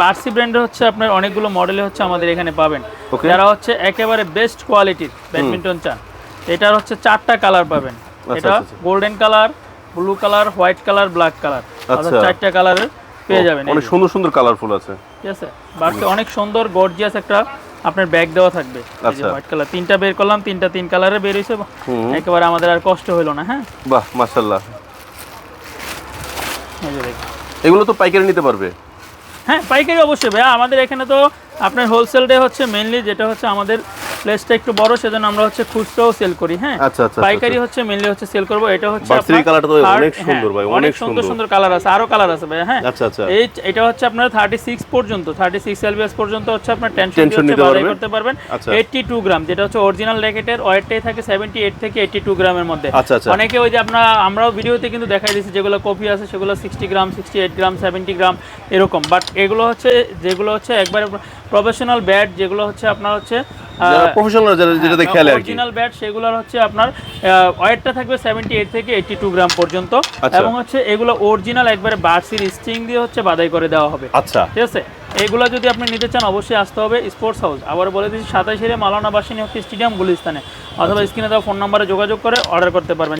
বার্সি ব্র্যান্ডের হচ্ছে আপনার অনেকগুলো মডেলে হচ্ছে আমাদের এখানে পাবেন। যারা হচ্ছে একেবারে বেস্ট কোয়ালিটির ব্যাডমিন্টন চান এটার হচ্ছে চারটা কালার পাবেন। এটা আচ্ছা, আচ্ছা। Golden colour blue colour white colour black colour আচ্ছা। চারটা কালারের পেয়ে যাবেন। অনেক সুন্দর সুন্দর কালারফুল আছে। ঠিক আছে? বার্সি অনেক সুন্দর গর্জিয়াস একটা আপনার ব্যাগ দেওয়া থাকবে। যে আচ্ছা। হোয়াইট কালার তিনটা বের করলাম তিনটা তিন কালারে বের হয়েছে। একেবারে আমাদের আর কষ্ট হলো না হ্যাঁ? বাহ দেখুন। এগুলো তো পাইকারি নিতে পারবে? হ্যাঁ পাইকারি অবশ্যই ভাইয়া। আমাদের এখানে তো আপনার হোলসেল ডে হচ্ছে মেনলি যেটা হচ্ছে আমাদের প্লেসটা একটু বড় সেজন্য আমরা হচ্ছে খুচরাও সেল করি হ্যাঁ আচ্ছা আচ্ছা পাইকারি হচ্ছে মেনলি হচ্ছে সেল করব এটা হচ্ছে আপনার কালারটা তো অনেক সুন্দর হ্যাঁ, ভাই, অনেক সুন্দর সুন্দর। কালার আছে আরও কালার আছে ভাই হ্যাঁ আচ্ছা আচ্ছা এই এটা হচ্ছে আপনার থার্টি সিক্স পর্যন্ত থার্টি সিক্স এলবিএস পর্যন্ত হচ্ছে আপনার টেনশন নিতে পারবেন। করতে পারবেন আচ্ছা। এইটটি টু গ্রাম যেটা হচ্ছে অরিজিনাল র্যাকেটের ওয়েটটাই থাকে সেভেন্টি এইট থেকে এইটটি টু গ্রামের মধ্যে আচ্ছা, আচ্ছা। অনেকে ওই যে আপনার আমরাও ভিডিওতে কিন্তু দেখাই দিয়েছি যেগুলো কপি আছে সেগুলো sixty gram sixty eight gram seventy gram এরকম বাট এগুলো হচ্ছে যেগুলো হচ্ছে একবারে প্রফেশনাল ব্যাট যেগুলো হচ্ছে আপনার হচ্ছে প্রফেশনাল যেটা খেলে আর কি। অরিজিনাল ব্যাট সেগুলোর হচ্ছে আপনার ওয়েটটা থাকবে সেভেন্টি এইট থেকে এইটটি টু গ্রাম পর্যন্ত। আচ্ছা। এবং হচ্ছে এগুলো অরিজিনাল একবারে বার্সির স্ট্রিং দিয়ে হচ্ছে বাদাই করে দেওয়া হবে। আচ্ছা। ঠিক আছে? এগুলো যদি আপনি নিতে চান অবশ্যই আসতে হবে স্পোর্টস হাউস আবার বলে দিচ্ছি সাতাইশের মালানা বাসিনী হচ্ছে স্টেডিয়াম গুলিস্তানে। অথবা স্ক্রিনে দেওয়া ফোন নাম্বারে যোগাযোগ করে অর্ডার করতে পারবেন।